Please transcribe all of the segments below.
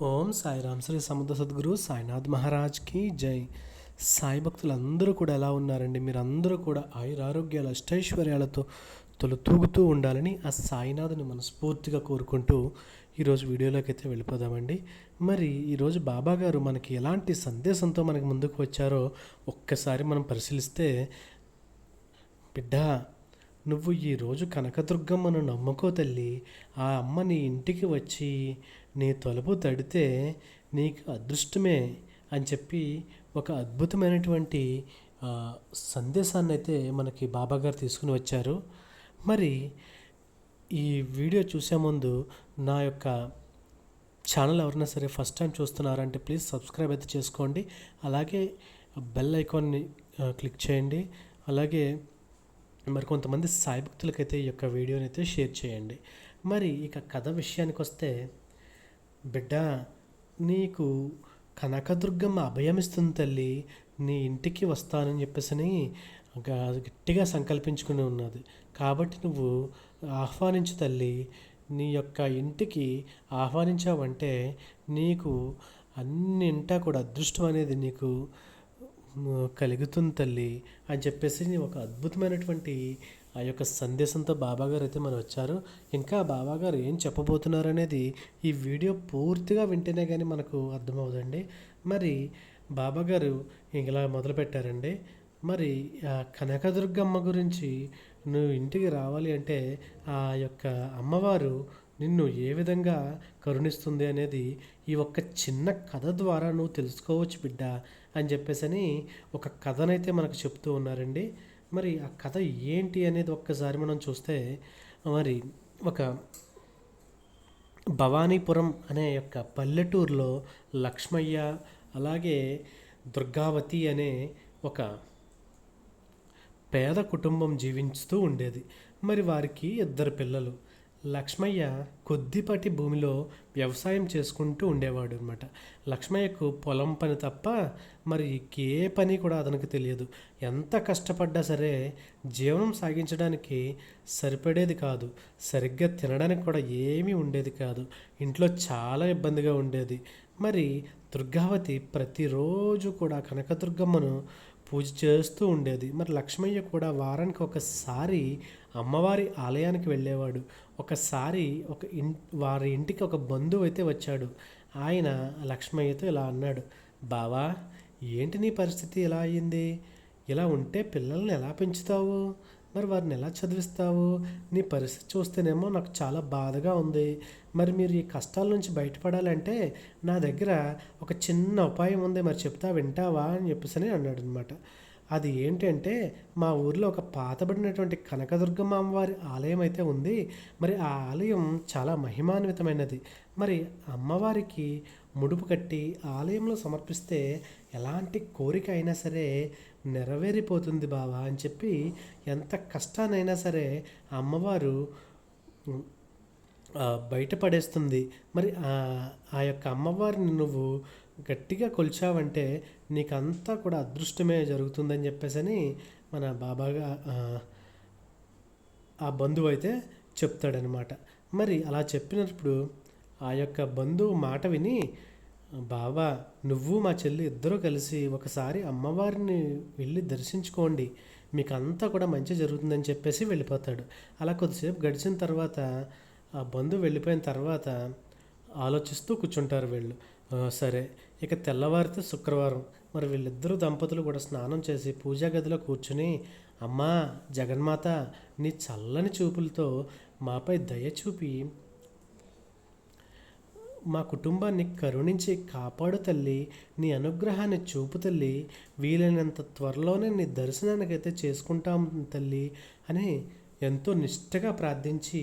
ఓం సాయిరామ్ శ్రీ సముద్ర సద్గురు సాయినాథ్ మహారాజ్కి జై. సాయి భక్తులందరూ కూడా ఎలా ఉన్నారండి? మీరందరూ కూడా ఆయురారోగ్యాల అష్టైశ్వర్యాలతో తొలతూగుతూ ఉండాలని ఆ సాయినాథుని మనస్ఫూర్తిగా కోరుకుంటూ ఈరోజు వీడియోలోకి అయితే వెళ్ళిపోదామండి. మరి ఈరోజు బాబా గారు మనకి ఎలాంటి సందేశంతో మనకి ముందుకు వచ్చారో ఒక్కసారి మనం పరిశీలిస్తే బిడ్డ నువ్వు ఈరోజు కనకదుర్గమ్మను నమ్ముకో తల్లి. ఆ అమ్మ నీ ఇంటికి వచ్చి నీ తలుపు తడితే నీకు అదృష్టమే అని చెప్పి ఒక అద్భుతమైనటువంటి సందేశాన్ని అయితే మనకి బాబాగారు తీసుకుని వచ్చారు. మరి ఈ వీడియో చూసే ముందు నా యొక్క ఛానల్ ఎవరైనా సరే ఫస్ట్ టైం చూస్తున్నారంటే ప్లీజ్ సబ్స్క్రైబ్ అయితే చేసుకోండి. అలాగే బెల్ ఐకాన్ని క్లిక్ చేయండి. అలాగే మరి కొంతమంది సాయి భక్తులకైతే ఈ యొక్క వీడియోని అయితే షేర్ చేయండి. మరి ఇక కథ విషయానికి వస్తే బిడ్డ నీకు కనకదుర్గమ్మ అభయమిస్తుంది తల్లి. నీ ఇంటికి వస్తానని చెప్పేసి గట్టిగా సంకల్పించుకుని ఉన్నది. కాబట్టి నువ్వు ఆహ్వానించు తల్లి. నీ యొక్క ఇంటికి ఆహ్వానించావంటే నీకు అన్నింటా కూడా అదృష్టం అనేది నీకు కలుగుతుంది తల్లి అని చెప్పేసి ఒక అద్భుతమైనటువంటి ఆ యొక్క సందేశంతో బాబాగారు అయితే మనం వచ్చారు. ఇంకా బాబాగారు ఏం చెప్పబోతున్నారు అనేది ఈ వీడియో పూర్తిగా వింటేనే కానీ మనకు అర్థమవుదండి మరి బాబాగారు ఇలా మొదలుపెట్టారండి. మరి ఆ కనకదుర్గమ్మ గురించి నువ్వు ఇంటికి రావాలి అంటే ఆ యొక్క అమ్మవారు నిన్ను ఏ విధంగా కరుణిస్తుంది అనేది ఈ ఒక్క చిన్న కథ ద్వారా నువ్వు తెలుసుకోవచ్చు బిడ్డ అని చెప్పేసి అని ఒక కథనైతే మనకు చెప్తూ ఉన్నారండి. మరి ఆ కథ ఏంటి అనేది ఒక్కసారి మనం చూస్తే మరి ఒక భవానీపురం అనే యొక్క పల్లెటూరులో లక్ష్మయ్య అలాగే దుర్గావతి అనే ఒక పేద కుటుంబం జీవిస్తూ ఉండేది. మరి వారికి ఇద్దరు పిల్లలు. లక్ష్మయ్య కొద్దిపాటి భూమిలో వ్యవసాయం చేసుకుంటూ ఉండేవాడు అనమాట లక్ష్మయ్యకు పొలం పని తప్ప మరి ఏ పని కూడా అతనికి తెలియదు. ఎంత కష్టపడ్డా సరే జీవనం సాగించడానికి సరిపడేది కాదు. సరిగ్గా తినడానికి కూడా ఏమీ ఉండేది కాదు. ఇంట్లో చాలా ఇబ్బందిగా ఉండేది. మరి దుర్గావతి ప్రతిరోజు కూడా కనకదుర్గమ్మను పూజ చేస్తూ ఉండేది. మరి లక్ష్మయ్య కూడా వారానికి ఒకసారి అమ్మవారి ఆలయానికి వెళ్ళేవాడు. ఒకసారి ఒక ఇన్ వారి ఇంటికి ఒక బంధువు అయితే వచ్చాడు. ఆయన లక్ష్మయ్యతో ఇలా అన్నాడు బావా ఏంటి నీ పరిస్థితి? ఎలా అయ్యింది ఇలా ఉంటే పిల్లల్ని ఎలా పెంచుతావు? మరి వారిని ఎలా చదివిస్తావు? నీ పరిస్థితి చూస్తేనేమో నాకు చాలా బాధగా ఉంది. మరి మీరు ఈ కష్టాల నుంచి బయటపడాలంటే నా దగ్గర ఒక చిన్న ఉపాయం ఉంది. మరి చెప్తా వింటావా అని చెప్పేసి అన్నాడు అనమాట అది ఏంటంటే మా ఊర్లో ఒక పాతబడినటువంటి కనకదుర్గమ్మ అమ్మవారి ఆలయం అయితే ఉంది. మరి ఆ ఆలయం చాలా మహిమాన్వితమైనది. మరి అమ్మవారికి ముడుపు కట్టి ఆలయంలో సమర్పిస్తే ఎలాంటి కోరిక అయినా సరే నెరవేరిపోతుంది బావా అని చెప్పి ఎంత కష్టానైనా సరే అమ్మవారు బయటపడేస్తుంది. మరి ఆ యొక్క అమ్మవారిని నువ్వు గట్టిగా కొలిచావంటే నీకంతా కూడా అదృష్టమే జరుగుతుందని చెప్పేసని మన బాబాగా ఆ, ఆ బంధువు అయితే చెప్తాడనమాట. మరి అలా చెప్పినప్పుడు ఆ యొక్క బంధువు మాట విని బావా నువ్వు మా చెల్లి ఇద్దరూ కలిసి ఒకసారి అమ్మవారిని వెళ్ళి దర్శించుకోండి. మీకు అంతా కూడా మంచి జరుగుతుందని చెప్పేసి వెళ్ళిపోతాడు. అలా కొద్దిసేపు గడిచిన తర్వాత ఆ బంధువు వెళ్ళిపోయిన తర్వాత ఆలోచిస్తూ కూర్చుంటారు వీళ్ళు. సరే ఇక తెల్లవారితే శుక్రవారం. మరి వీళ్ళిద్దరూ దంపతులు కూడా స్నానం చేసి పూజా గదిలో కూర్చుని అమ్మా జగన్మాత నీ చల్లని చూపులతో మాపై దయ చూపి మా కుటుంబాన్ని కరుణించి కాపాడు తల్లి నీ అనుగ్రహాన్ని చూపు తల్లి వీలైనంత త్వరలోనే నీ దర్శనానికైతే చేసుకుంటాం తల్లి అని ఎంతో నిష్ఠగా ప్రార్థించి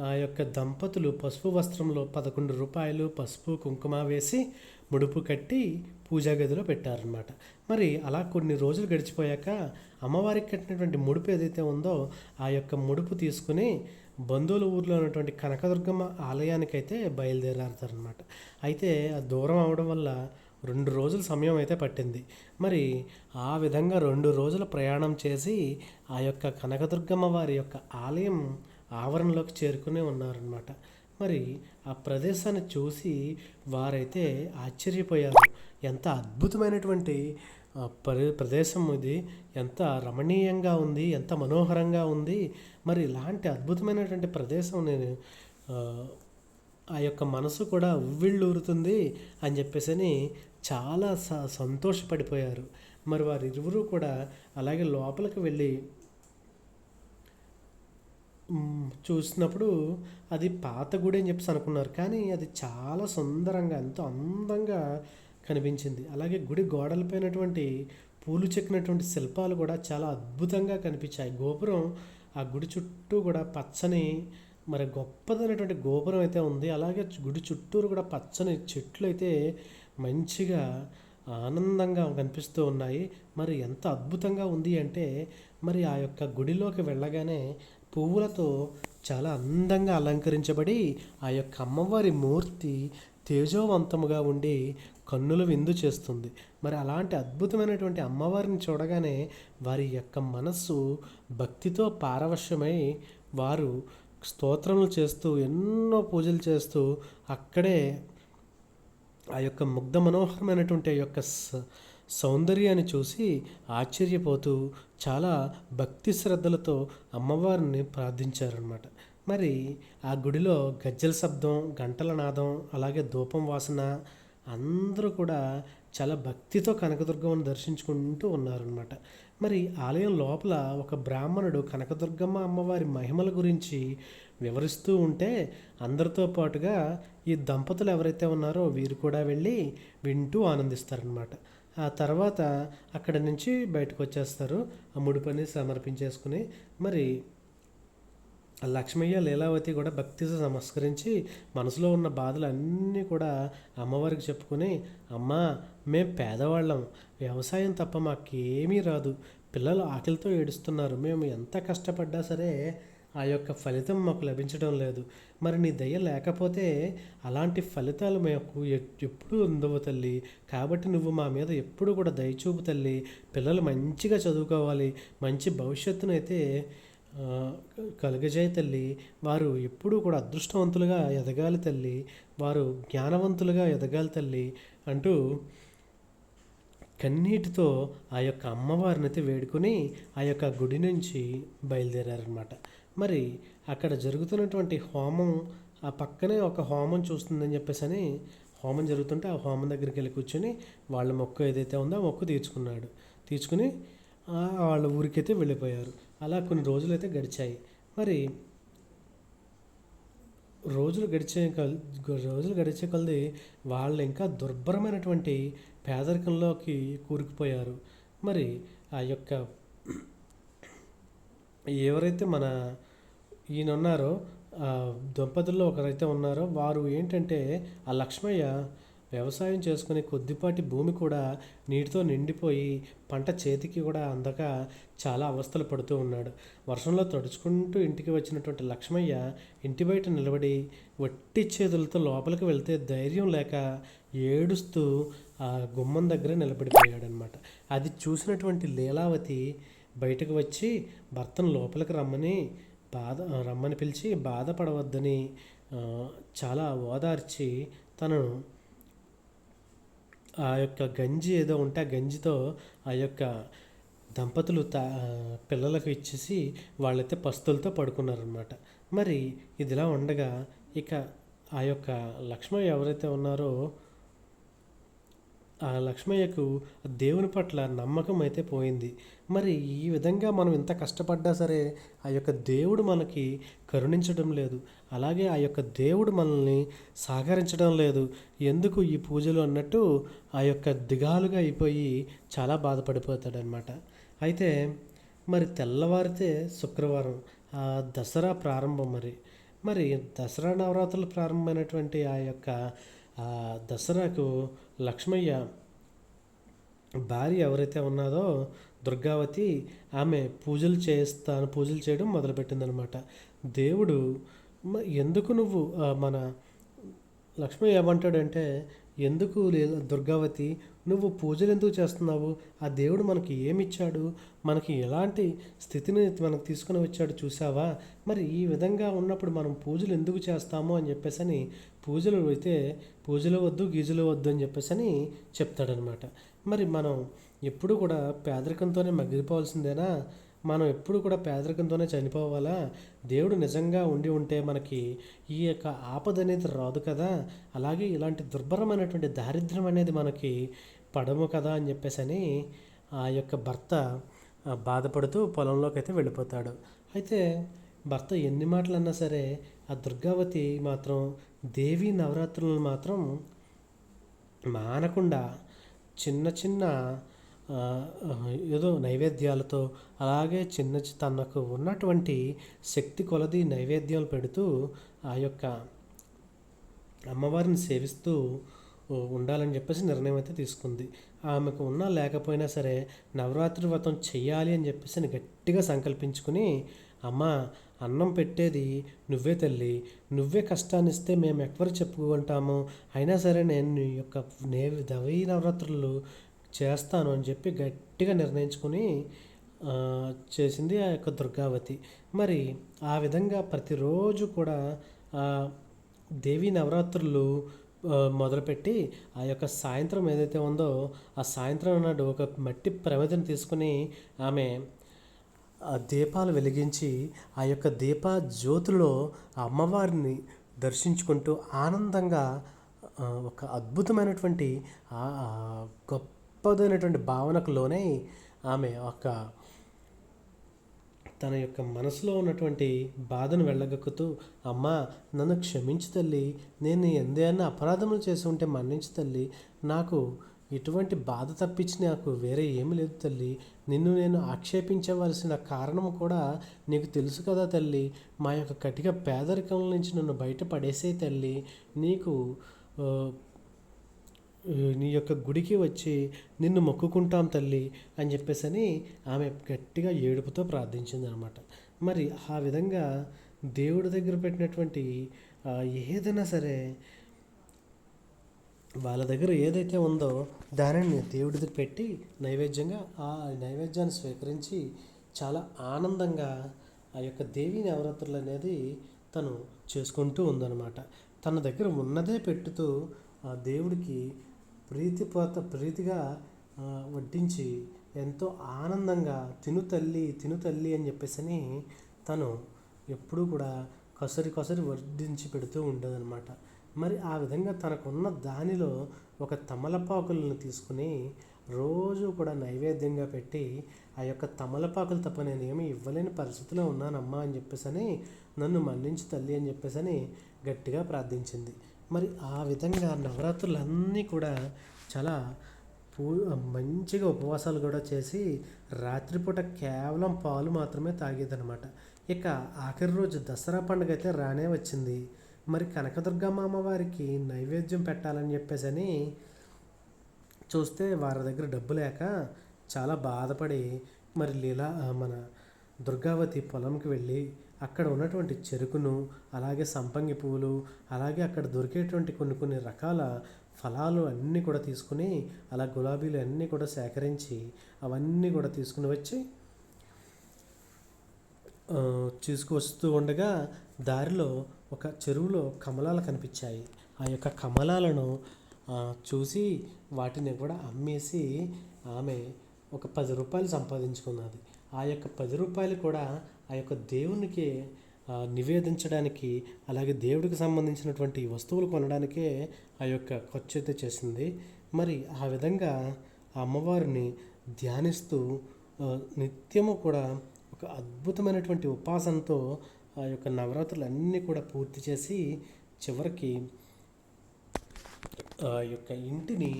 ఆ యొక్క దంపతులు పసుపు వస్త్రంలో పదకొండు రూపాయలు పసుపు కుంకుమ వేసి ముడుపు కట్టి పూజా గదిలో పెట్టారనమాట మరి అలా కొన్ని రోజులు గడిచిపోయాక అమ్మవారికి కట్టినటువంటి ముడుపు ఏదైతే ఉందో ఆ యొక్క ముడుపు తీసుకుని బంధువుల ఊర్లో ఉన్నటువంటి కనకదుర్గమ్మ ఆలయానికైతే బయలుదేరారనమాట అయితే ఆ దూరం అవడం వల్ల రెండు రోజుల సమయం అయితే పట్టింది. మరి ఆ విధంగా రెండు రోజుల ప్రయాణం చేసి ఆ యొక్క కనకదుర్గమ్మ వారి యొక్క ఆలయం ఆవరణలోకి చేరుకునే ఉన్నారనమాట మరి ఆ ప్రదేశాన్ని చూసి వారైతే ఆశ్చర్యపోయారు. ఎంత అద్భుతమైనటువంటి పరి ప్రదేశం ఇది. ఎంత రమణీయంగా ఉంది ఎంత మనోహరంగా ఉంది. మరి ఇలాంటి అద్భుతమైనటువంటి ప్రదేశం నేను ఆ, యొక్క మనసు కూడా ఉవ్విళ్ళూరుతుంది అని చెప్పేసి అని చాలా స సంతోషపడిపోయారు. మరి వారి ఇరువురు కూడా అలాగే లోపలికి వెళ్ళి చూసినప్పుడు అది పాత గుడి అని చెప్పేసి అనుకున్నారు. కానీ అది చాలా సుందరంగా ఎంతో అందంగా కనిపించింది. అలాగే గుడి గోడలపైనటువంటి పూలు చెక్కినటువంటి శిల్పాలు కూడా చాలా అద్భుతంగా కనిపించాయి. గోపురం ఆ గుడి చుట్టూ కూడా పచ్చని మరి గొప్పదైనటువంటి గోపురం అయితే ఉంది. అలాగే గుడి చుట్టూరు కూడా పచ్చని చెట్లు అయితే మంచిగా ఆనందంగా కనిపిస్తూ ఉన్నాయి. మరి ఎంత అద్భుతంగా ఉంది అంటే మరి ఆ యొక్క గుడిలోకి వెళ్ళగానే పువ్వులతో చాలా అందంగా అలంకరించబడి ఆ యొక్క అమ్మవారి మూర్తి తేజోవంతముగా ఉండి కన్నుల విందు చేస్తుంది. మరి అలాంటి అద్భుతమైనటువంటి అమ్మవారిని చూడగానే వారి యొక్క మనస్సు భక్తితో పారవశ్యమై వారు స్తోత్రములు చేస్తూ ఎన్నో పూజలు చేస్తూ అక్కడే ఆ యొక్క ముగ్ధ మనోహరమైనటువంటి ఆ యొక్క సౌందర్యాన్ని చూసి ఆశ్చర్యపోతూ చాలా భక్తి శ్రద్ధలతో అమ్మవారిని ప్రార్థించారనమాట మరి ఆ గుడిలో గజ్జల శబ్దం గంటల నాదం అలాగే ధూపం వాసన అందరూ కూడా చాలా భక్తితో కనకదుర్గమ్మను దర్శించుకుంటూ ఉన్నారనమాట మరి ఆలయం లోపల ఒక బ్రాహ్మణుడు కనకదుర్గమ్మ అమ్మవారి మహిమల గురించి వివరిస్తూ ఉంటే అందరితో పాటుగా ఈ దంపతులు ఎవరైతే ఉన్నారో వీరు కూడా వెళ్ళి వింటూ ఆనందిస్తారనమాట ఆ తర్వాత అక్కడి నుంచి బయటకు వచ్చేస్తారు. ఆ ముడిపని సమర్పించేసుకుని మరి లక్ష్మయ్య లీలావతి కూడా భక్తితో నమస్కరించి మనసులో ఉన్న బాధలు అన్నీ కూడా అమ్మవారికి చెప్పుకొని అమ్మ మేం పేదవాళ్ళం. వ్యవసాయం తప్ప మాకేమీ రాదు. పిల్లలు ఆకలితో ఏడుస్తున్నారు. మేము ఎంత కష్టపడ్డా సరే ఆ యొక్క ఫలితం మాకు లభించడం లేదు. మరి నీ దయ లేకపోతే అలాంటి ఫలితాలు మాకు ఎప్పుడూ ఉండవు తల్లి. కాబట్టి నువ్వు మా మీద ఎప్పుడు కూడా దయచూపు తల్లి. పిల్లలు మంచిగా చదువుకోవాలి. మంచి భవిష్యత్తును అయితే కలుగజేయ తల్లి వారు ఎప్పుడూ కూడా అదృష్టవంతులుగా ఎదగాలి తల్లి వారు జ్ఞానవంతులుగా ఎదగాలి తల్లి అంటూ కన్నీటితో ఆ యొక్క అమ్మవారిని అయితే వేడుకొని ఆ యొక్క గుడి నుంచి బయలుదేరారనమాట మరి అక్కడ జరుగుతున్నటువంటి హోమం ఆ పక్కనే ఒక హోమం చూస్తుందని చెప్పేసి అని హోమం జరుగుతుంటే ఆ హోమం దగ్గరికి వెళ్ళి కూర్చొని వాళ్ళ మొక్కు ఏదైతే ఉందో ఆ మొక్కు తీర్చుకున్నాడు. తీర్చుకుని వాళ్ళ ఊరికైతే వెళ్ళిపోయారు. అలా కొన్ని రోజులైతే గడిచాయి. మరి రోజులు గడిచే కల్ రోజులు గడిచే కొలది వాళ్ళు ఇంకా దుర్భరమైనటువంటి పేదరికంలోకి కూరుకుపోయారు. మరి ఆ యొక్క ఎవరైతే మన ఈయన ఉన్నారో ఆ దంపతుల్లో ఒకరైతే ఉన్నారో వారు ఏంటంటే ఆ లక్ష్మయ్య వ్యవసాయం చేసుకునే కొద్దిపాటి భూమి కూడా నీటితో నిండిపోయి పంట చేతికి కూడా అందక చాలా అవస్థలు పడుతూ ఉన్నాడు. వర్షంలో తడుచుకుంటూ ఇంటికి వచ్చినటువంటి లక్ష్మయ్య ఇంటి బయట నిలబడి వట్టి చేతులతో లోపలికి వెళ్తే ధైర్యం లేక ఏడుస్తూ ఆ గుమ్మం దగ్గర నిలబడిపోయాడనమాట అది చూసినటువంటి లీలావతి బయటకు వచ్చి భర్తను లోపలికి రమ్మని బాధ రమ్మని పిలిచి బాధపడవద్దని చాలా ఓదార్చి తనను ఆ యొక్క గంజి ఏదో ఉంటే ఆ గంజితో ఆ యొక్క దంపతులు తా పిల్లలకు ఇచ్చేసి వాళ్ళైతే పస్తులతో పడుకున్నారనమాట మరి ఇదిలా ఉండగా ఇక ఆ యొక్క లక్ష్మ ఎవరైతే ఉన్నారో ఆ లక్ష్మయ్యకు దేవుని పట్ల నమ్మకం అయితే పోయింది. మరి ఈ విధంగా మనం ఇంత కష్టపడ్డా సరే ఆ యొక్క దేవుడు మనకి కరుణించడం లేదు. అలాగే ఆ యొక్క దేవుడు మనల్ని సహకరించడం లేదు. ఎందుకు ఈ పూజలు అన్నట్టు ఆ యొక్క దిగాలుగా అయిపోయి చాలా బాధపడిపోతాడనమాట అయితే మరి తెల్లవారితే శుక్రవారం ఆ దసరా ప్రారంభం మరి. మరి దసరా నవరాత్రులు ప్రారంభమైనటువంటి ఆ యొక్క ఆ దసరాకు లక్ష్మయ్య భార్య ఎవరైతే ఉన్నదో దుర్గావతి ఆమె పూజలు చేస్తాను పూజలు చేయడం మొదలుపెట్టిందనమాట దేవుడు ఎందుకు నువ్వు మన లక్ష్మయ్య ఏమంటాడంటే ఎందుకు లే దుర్గావతి? నువ్వు పూజలు ఎందుకు చేస్తున్నావు? ఆ దేవుడు మనకి ఏమిచ్చాడు? మనకి ఎలాంటి స్థితిని మనకు తీసుకుని వచ్చాడు చూసావా మరి ఈ విధంగా ఉన్నప్పుడు మనం పూజలు ఎందుకు చేస్తాము అని చెప్పేసి అని పూజలు అయితే పూజలు వద్దు గీజులు వద్దు అని చెప్పేసి అని చెప్తాడనమాట. మరి మనం ఎప్పుడు కూడా పేదరికంతోనే మగ్గిపోవాల్సిందేనా? మనం ఎప్పుడు కూడా పేదరికంతోనే చనిపోవాలా? దేవుడు నిజంగా ఉండి ఉంటే మనకి ఈ యొక్క ఆపద అనేది రాదు కదా? అలాగే ఇలాంటి దుర్భరమైనటువంటి దారిద్ర్యం అనేది మనకి పడము కదా అని చెప్పేసి అని ఆ యొక్క భర్త బాధపడుతూ పొలంలోకి అయితే వెళ్ళిపోతాడు. అయితే భర్త ఎన్ని మాటలు అన్నా సరే ఆ దుర్గావతి మాత్రం దేవి నవరాత్రులను మాత్రం మానకుండా చిన్న చిన్న ఏదో నైవేద్యాలతో అలాగే చిన్న తనకు ఉన్నటువంటి శక్తి కొలది నైవేద్యాలు పెడుతూ ఆ యొక్క అమ్మవారిని సేవిస్తూ ఉండాలని చెప్పేసి నిర్ణయం అయితే తీసుకుంది. ఆమెకు ఉన్నా లేకపోయినా సరే నవరాత్రి వ్రతం చెయ్యాలి అని చెప్పేసి గట్టిగా సంకల్పించుకుని అమ్మ అన్నం పెట్టేది నువ్వే తల్లి నువ్వే కష్టాన్ని ఇస్తే మేము ఎక్కరు చెప్పుకుంటాము అయినా సరే నేను యొక్క నే దవీ నవరాత్రులు చేస్తాను అని చెప్పి గట్టిగా నిర్ణయించుకుని చేసింది ఆ యొక్క దుర్గావతి. మరి ఆ విధంగా ప్రతిరోజు కూడా ఆ, నవరాత్రులు మొదలుపెట్టి ఆ యొక్క సాయంత్రం ఏదైతే ఉందో ఆ సాయంత్రం నాడు ఒక మట్టి ప్రమిదను తీసుకుని ఆమె ఆ దీపాలు వెలిగించి ఆ యొక్క దీప జ్యోతిలో ఆ అమ్మవారిని దర్శించుకుంటూ ఆనందంగా ఒక అద్భుతమైనటువంటి గొప్ప ఆ భావనకులోనే భావనకు ఆమె ఒక తన యొక్క మనసులో ఉన్నటువంటి బాధను వెళ్ళగక్కుతూ అమ్మా నన్ను క్షమించు తల్లి. నేను ఎందేనా అపరాధములు చేసి ఉంటే మన్నించు తల్లి. నాకు ఎటువంటి బాధ తప్పించి నాకు వేరే ఏమి లేదు తల్లి. నిన్ను నేను ఆక్షేపించవలసిన కారణం కూడా నీకు తెలుసు కదా తల్లి. మా యొక్క కటిక పేదరికం నుంచి నన్ను బయటపడేసే తల్లి. నీకు నీ యొక్క గుడికి వచ్చి నిన్ను మొక్కుకుంటాం తల్లి అని చెప్పేసని ఆమె గట్టిగా ఏడుపుతో ప్రార్థించింది అనమాట మరి ఆ విధంగా దేవుడి దగ్గర పెట్టినటువంటి ఏదైనా సరే వాళ్ళ దగ్గర ఏదైతే ఉందో దానిని దేవుడి దగ్గర పెట్టి నైవేద్యంగా ఆ నైవేద్యాన్ని స్వీకరించి చాలా ఆనందంగా ఆ యొక్క దేవి నవరాత్రులు అనేది తను చేసుకుంటూ ఉందన్నమాట తన దగ్గర ఉన్నదే పెట్టుతూ ఆ దేవుడికి ప్రీతిపోత ప్రీతిగా వడ్డించి ఎంతో ఆనందంగా తిను తల్లి తిను తల్లి అని చెప్పేసి తను ఎప్పుడూ కూడా కసరి కసరి వడ్డించి పెడుతూ ఉండదనమాట మరి ఆ విధంగా తనకున్న దానిలో ఒక తమలపాకులను తీసుకుని రోజు కూడా నైవేద్యంగా పెట్టి ఆ యొక్క తమలపాకులు తప్ప నేను ఏమీ ఇవ్వలేని పరిస్థితిలో ఉన్నానమ్మా అని చెప్పేసి నన్ను మన్నించి తల్లి అని చెప్పేసి గట్టిగా ప్రార్థించింది. మరి ఆ విధంగా నవరాత్రులన్నీ కూడా చాలా పూ మంచిగా ఉపవాసాలు కూడా చేసి రాత్రిపూట కేవలం పాలు మాత్రమే తాగేదనమాట ఇక ఆఖరి రోజు దసరా పండుగ అయితే రానే వచ్చింది. మరి కనకదుర్గమ్మ అమ్మవారికి నైవేద్యం పెట్టాలని చెప్పేసి చూస్తే వారి దగ్గర డబ్బు లేక చాలా బాధపడి మరి లీలా మన దుర్గావతి పొలంకి వెళ్ళి అక్కడ ఉన్నటువంటి చెరుకును అలాగే సంపంగి పువ్వులు అలాగే అక్కడ దొరికేటువంటి కొన్ని కొన్ని రకాల ఫలాలు అన్నీ కూడా తీసుకుని అలా గులాబీలు అన్నీ కూడా సేకరించి అవన్నీ కూడా తీసుకుని వచ్చి తీసుకువస్తూ ఉండగా దారిలో ఒక చెరువులో కమలాలు కనిపించాయి. ఆ యొక్క కమలాలను చూసి వాటిని కూడా అమ్మేసి ఆమె ఒక పది రూపాయలు సంపాదించుకున్నది. ఆ యొక్క పది రూపాయలు కూడా ఆ యొక్క దేవునికి నివేదించడానికి అలాగే దేవుడికి సంబంధించినటువంటి వస్తువులు కొనడానికే ఆ యొక్క ఖర్చు అయితే చేసింది. మరి ఆ విధంగా ఆ అమ్మవారిని ధ్యానిస్తూ నిత్యము కూడా ఒక అద్భుతమైనటువంటి ఉపాసనతో ఆ యొక్క నవరాత్రులు అన్నీ కూడా పూర్తి చేసి చివరికి ఆ యొక్క ఇంటిని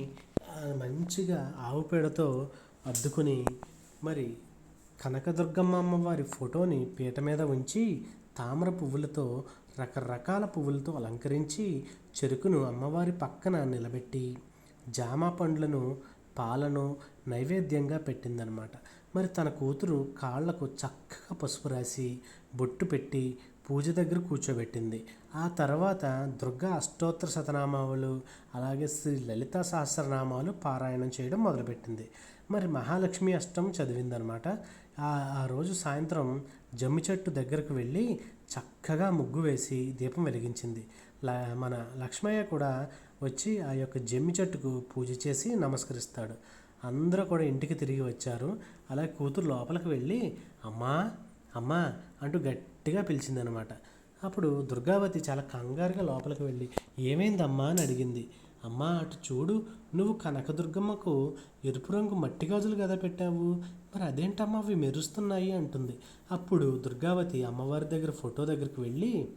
మంచిగా ఆవు పేడతో అద్దుకొని మరి కనకదుర్గమ్మ అమ్మవారి ఫోటోని పీట మీద ఉంచి తామర పువ్వులతో రకరకాల పువ్వులతో అలంకరించి చెరుకును అమ్మవారి పక్కన నిలబెట్టి జామ పండ్లను పాలను నైవేద్యంగా పెట్టిందనమాట. మరి తన కూతురు కాళ్ళకు చక్కగా పసుపు రాసి బొట్టు పెట్టి పూజ దగ్గర కూర్చోబెట్టింది. ఆ తర్వాత దుర్గా అష్టోత్తర శతనామాలు అలాగే శ్రీ లలిత సహస్రనామాలు పారాయణం చేయడం మొదలుపెట్టింది. మరి మహాలక్ష్మి అష్టం చదివిందనమాట. ఆ రోజు సాయంత్రం జమ్మి చెట్టు దగ్గరకు వెళ్ళి చక్కగా ముగ్గు వేసి దీపం వెలిగించింది. మన లక్ష్మయ్య కూడా వచ్చి ఆ యొక్క జమ్మి చెట్టుకు పూజ చేసి నమస్కరిస్తాడు. అందరూ కూడా ఇంటికి తిరిగి వచ్చారు. అలాగే కూతురు లోపలికి వెళ్ళి అమ్మా అమ్మా అంటూ గట్టిగా పిలిచిందనమాట. అప్పుడు దుర్గావతి చాలా కంగారుగా లోపలికి వెళ్ళి ఏమైందమ్మా అని అడిగింది. అమ్మా అటు చూడు నువ్వు కనకదుర్గమ్మకు ఎరుపు రంగు మట్టి గాజులు కదా పెట్టావు. మరి అదేంటమ్మా అవి మెరుస్తున్నాయి అంటుంది. అప్పుడు దుర్గావతి అమ్మవారి దగ్గర ఫోటో దగ్గరికి వెళ్ళి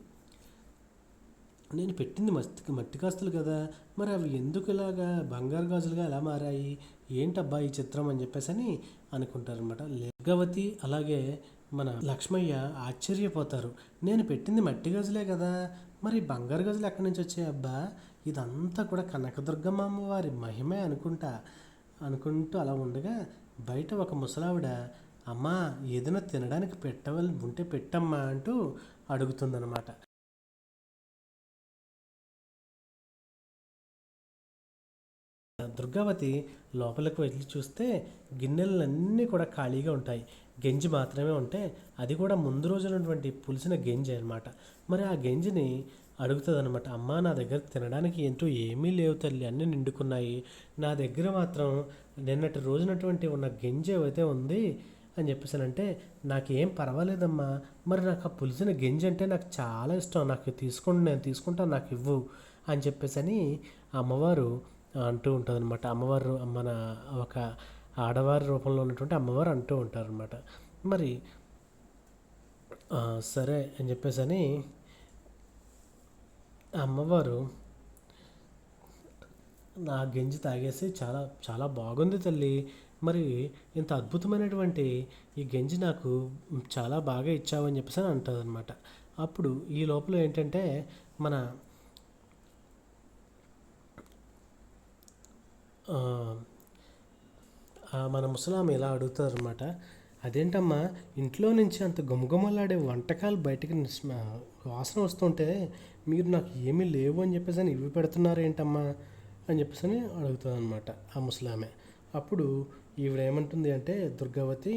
నేను పెట్టింది మట్టి మట్టి కాస్తులు కదా మరి అవి ఎందుకు ఇలాగా బంగారు గాజులుగా ఎలా మారాయి? ఏంటబ్బా ఈ చిత్రం అని చెప్పేసి అని అనుకుంటారనమాట దుర్గావతి అలాగే మన లక్ష్మయ్య ఆశ్చర్యపోతారు. నేను పెట్టింది మట్టి గాజులే కదా మరి బంగారు గాజులు ఎక్కడి నుంచి వచ్చాయి అబ్బా? ఇదంతా కూడా కనకదుర్గమ్మ అమ్మవారి మహిమే అనుకుంటా అనుకుంటూ అలా ఉండగా బయట ఒక ముసలావిడ అమ్మా ఏదైనా తినడానికి పెట్టవల్ ఉంటే పెట్టమ్మా అంటూ అడుగుతుందన్నమాట. దుర్గావతి లోపలికి వెళ్ళి చూస్తే గిన్నెలన్నీ కూడా ఖాళీగా ఉంటాయి. గెంజి మాత్రమే ఉంటే అది కూడా ముందు రోజు పులిసిన గెంజి అనమాట మరి ఆ గెంజిని అడుగుతుంది అనమాట అమ్మ నా దగ్గర తినడానికి ఏంటో ఏమీ లేవు తల్లి అన్నీ నిండుకున్నాయి. నా దగ్గర మాత్రం నిన్నటి రోజునటువంటి ఉన్న గెంజి అయితే ఉంది అని చెప్పేసానంటే నాకేం పర్వాలేదమ్మా. మరి నాకు ఆ పులిసిన గింజ అంటే నాకు చాలా ఇష్టం. నాకు తీసుకుంటు నేను తీసుకుంటాను నాకు ఇవ్వు అని చెప్పేసి అని అమ్మవారు అంటూ ఉంటుంది అనమాట అమ్మవారు మన ఒక ఆడవారి రూపంలో ఉన్నటువంటి అమ్మవారు అంటూ ఉంటారనమాట మరి సరే అని చెప్పేసి అని అమ్మవారు నా గంజి తాగేసి చాలా చాలా బాగుంది తల్లి. మరి ఇంత అద్భుతమైనటువంటి ఈ గంజి నాకు చాలా బాగా ఇచ్చావని చెప్పేసి అని అంటుంది అనమాట అప్పుడు ఈ లోపల ఏంటంటే మన ఆ, ఆ మన ముసలామె ఇలా అడుగుతారనమాట అదేంటమ్మా ఇంట్లో నుంచి అంత గుమగుమలాడే వంటకాలు బయటకు వాసన వస్తుంటే మీరు నాకు ఏమీ లేవు అని చెప్పేసి అని ఇవి పెడుతున్నారు ఏంటమ్మా అని చెప్పేసి అని అడుగుతుంది అనమాట ఆ ముసలామె. అప్పుడు ఈవిడ ఏమంటుంది అంటే దుర్గావతి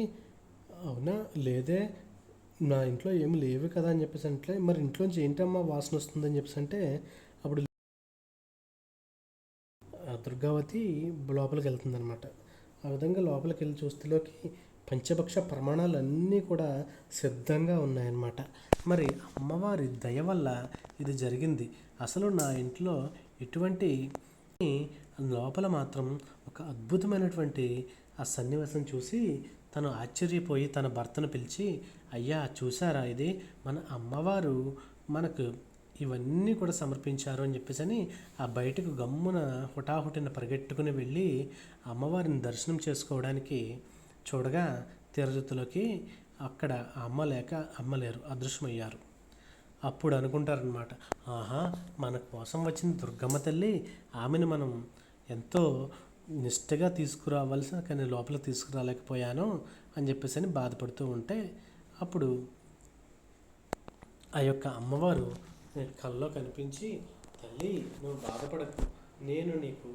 అవునా? లేదే. నా ఇంట్లో ఏమి లేవు కదా అని చెప్పేసి అంటే మరి ఇంట్లోంచి ఏంటమ్మా వాసన వస్తుందని చెప్పేసి అంటే దుర్గావతి లోపలికి వెళ్తుందనమాట ఆ విధంగా లోపలికి వెళ్ళి చూస్తేలోకి పంచభక్ష ప్రమాణాలన్నీ కూడా సిద్ధంగా ఉన్నాయన్నమాట. మరి అమ్మవారి దయ వల్ల ఇది జరిగింది. అసలు నా ఇంట్లో ఎటువంటి లోపల మాత్రం ఒక అద్భుతమైనటువంటి ఆ సన్నివేశం చూసి తను ఆశ్చర్యపోయి తన భర్తను పిలిచి అయ్యా చూసారా ఇది? మన అమ్మవారు మనకు ఇవన్నీ కూడా సమర్పించారు అని చెప్పేసి అని ఆ బయటకు గమ్మున హుటాహుటిన పరిగెట్టుకుని వెళ్ళి అమ్మవారిని దర్శనం చేసుకోవడానికి చూడగా తీరజుతులోకి అక్కడ అమ్మలేక అమ్మ లేక అమ్మ లేరు అదృశ్యమయ్యారు. అప్పుడు అనుకుంటారనమాట ఆహా మన కోసం వచ్చిన దుర్గమ్మ తల్లి ఆమెను మనం ఎంతో నిష్టగా తీసుకురావాల్సిన కానీ లోపల తీసుకురాలేకపోయాను అని చెప్పేసి అని బాధపడుతూ ఉంటే అప్పుడు ఆ యొక్క అమ్మవారు కల్లో కనిపించి తల్లి నువ్వు బాధపడకు. నేను నీకు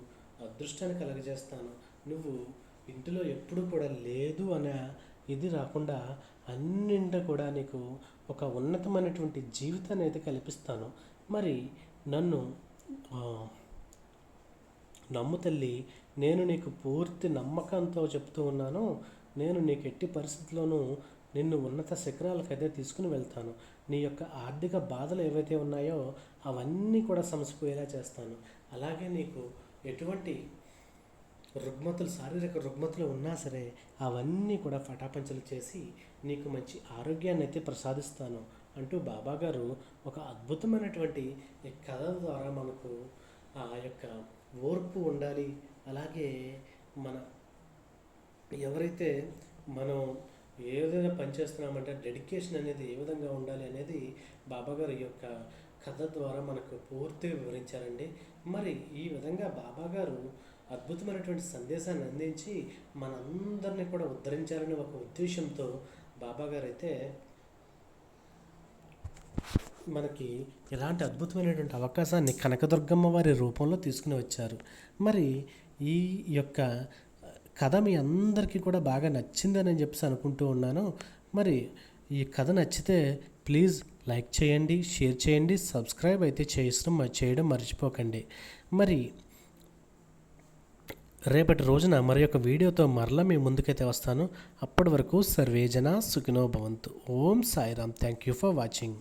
అదృష్టాన్ని కలగజేస్తాను. నువ్వు ఇంటిలో ఎప్పుడు కూడా లేదు అనే ఇది రాకుండా అన్నింట కూడా నీకు ఒక ఉన్నతమైనటువంటి జీవితాన్ని అయితే కల్పిస్తాను. మరి నన్ను నమ్ము తల్లి నేను నీకు పూర్తి నమ్మకంతో చెప్తూ ఉన్నాను. నేను నీకు ఎట్టి పరిస్థితుల్లోనూ నిన్ను ఉన్నత శిఖరాలకైతే తీసుకుని వెళ్తాను. నీ యొక్క ఆర్థిక బాధలు ఏవైతే ఉన్నాయో అవన్నీ కూడా సమసిపోయేలా చేస్తాను. అలాగే నీకు ఎటువంటి రుగ్మతులు శారీరక రుగ్మతులు ఉన్నా సరే అవన్నీ కూడా పటాపంచలు చేసి నీకు మంచి ఆరోగ్యాన్ని అయితే ప్రసాదిస్తాను అంటూ బాబా గారు ఒక అద్భుతమైనటువంటి కథ ద్వారా మనకు ఆ యొక్క ఓర్పు ఉండాలి. అలాగే మన ఎవరైతే మనం ఏ విధంగా పనిచేస్తున్నామంటే డెడికేషన్ అనేది ఏ విధంగా ఉండాలి అనేది బాబా గారి యొక్క కథ ద్వారా మనకు పూర్తిగా వివరించారండి. మరి ఈ విధంగా బాబా గారు అద్భుతమైనటువంటి సందేశాన్ని అందించి మనందరినీ కూడా ఉద్ధరించాలనే ఒక ఉద్దేశంతో బాబా గారు అయితే మనకి ఇలాంటి అద్భుతమైనటువంటి అవకాశాన్ని కనకదుర్గమ్మ వారి రూపంలో తీసుకుని వచ్చారు. మరి ఈ యొక్క కథ మీ అందరికీ కూడా బాగా నచ్చిందని చెప్పేసి అనుకుంటూ ఉన్నాను. మరి ఈ కథ నచ్చితే ప్లీజ్ లైక్ చేయండి షేర్ చేయండి సబ్స్క్రైబ్ అయితే చేసిన చేయడం మర్చిపోకండి. మరి రేపటి రోజున మరి యొక్క వీడియోతో మరలా మీ ముందుకైతే వస్తాను. అప్పటి వరకు సర్వేజన సుఖినో భవంతు. Om Sairam. Thank you for watching